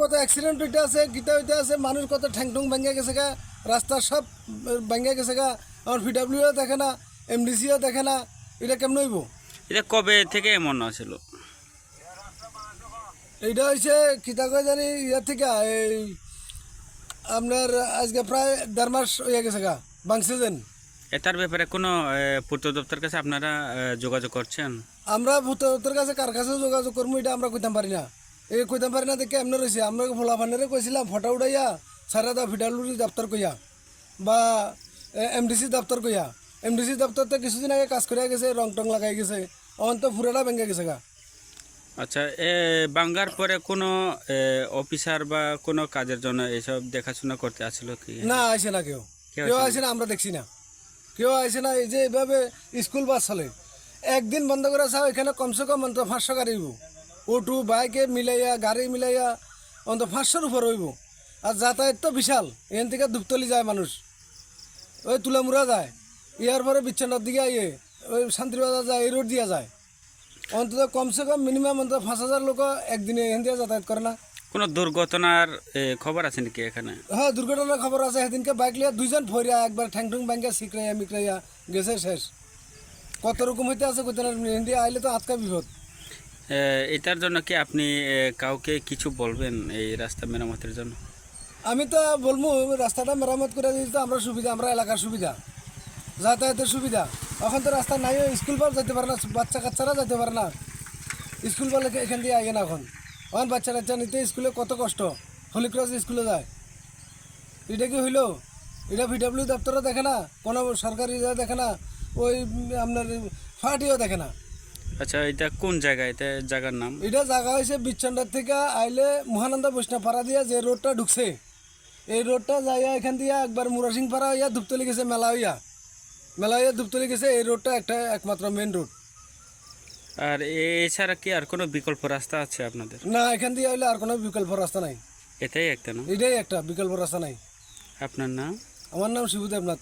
কত অ্যাক্সিডেন্ট হইতে আছে গীতা হইতে আছে মানুষ কত ভেঙে গেছে গা রাস্তা সব ভেঙে গেছে গা আমার দেখে না এমডিসিও দেখে না এটা কেমন হইব? এটা কবে থেকে এমন ছিল এইটা হয়েছে কিতা কয় জানি ইয়ার থেকে এই আপনার আজকে প্রায় দেড় মাস হয়ে গেছে গা যেন। এটার ব্যাপারে কোনো পূর্ত দপ্তর কাছে আপনারা যোগাযোগ করছেন? আমরা ভূতর কাছে কার কাছে যোগাযোগ করব এটা আমরা কইতাম পারি না। এই কইতাম পারি না দেখে এমনি রয়েছে আমরা ফোলা ফান্ডারে কইছিলাম ফটো উঠাইয়া সারা দা ফিডালুরি দপ্তর কইয়া বা এমডিসি দপ্তর কইয়া। এমডিসি দপ্তরতে কিছুদিন আগে কাজ করে গেছে রং টং লাগাই গেছে অন তো ফুরাটা ভেঙে গেছে গা। আচ্ছা এ বাঙ্গার পরে কোনো এ, অফিসার বা কোনো কাজের জন্য এসব দেখাশোনা করতে আসছিল কি? না আসে না কেউ। কেউ আসে না আমরা দেখছি না। কেউ আসে না এই যে এইভাবে স্কুল বাস চলে। একদিন বন্ধ করে চাও এখানে কমসে কম পাঁচশো গাড়ি অটো বাইকে মিলাইয়া গাড়ি মিলাইয়া অন্তত পাঁচশোর উপর হইব। আর যাতায়াত তো বিশাল এখান থেকে ধূপতলি যায় মানুষ। ওই তুলামুড়া যায় ইয়ার পরে বিচ্ছন্নার দিকে আইয়ে ওই শান্তিবাজার যায় এই রোড দিয়ে যায়। অন্তত কমসে কম মিনিমাম অন্তত পাঁচ হাজার লোক একদিনে এখান দিয়ে যাতায়াত করে না। কোনো দুর্ঘটনার খবর আছে নাকি এখানে? হ্যাঁ দুর্ঘটনার খবর আছে। সেদিনকে বাইক লিয়া দুইজন ফরিয়া একবার ঠ্যাং ঠুং ব্যাঙ্গে শিখরাইয়া মিকরাইয়া গেছে শেষ। কত রকম হইতে আছে হিন্দি আইলে তো আজকা বিপদ। এটার জন্য কি আপনি কাউকে কিছু বলবেন এই রাস্তা মেরামতের জন্য? আমি তো বলব, রাস্তাটা মেরামত করে তো আমরা সুবিধা, আমরা এলাকার সুবিধা। যাতায়াতের সুবিধা। এখন তো রাস্তা নাই, স্কুল পার যেতে পারে না, বাচ্চা কাচ্চারা যেতে পারে না। স্কুল পার এখান দিয়ে আগে না এখন। এখন বাচ্চা কাচ্চা নিতে স্কুলে কত কষ্ট? হলিক্রস স্কুলে যায়। এটা কি হইল? এটা ভিডাব্লিউ দপ্তরও দেখে না, কোনো সরকারি ইয়ে দেখে না, ওই আপনার ফাটিও দেখে না। আচ্ছা এটা কোন জায়গা? এটা জায়গার নাম? এটা জায়গা হয়েছে বিচ্ছন্দার থেকে আইলে মহানন্দা বৈষ্ণবপাড়া দিয়া যে রোডটা ঢুকছে। এই রোডটা যাইয়া এখান দিয়ে একবার মুরাসিং পাড়া হইয়া ধূপতলি গেছে মেলা হইয়া। মেলা হইয়া ধূপতলি গেছে এই রোডটা একটা একমাত্র মেন রোড আর এছাড়া কি আর কোনো বিকল্প রাস্তা আছে আপনাদের? না এখান দিয়ে হইলে আর কোনো বিকল্প রাস্তা নাই। এটাই একটা না? এটাই একটা বিকল্প রাস্তা নাই। আপনার নাম? আমার নাম শিবুদেবনাথ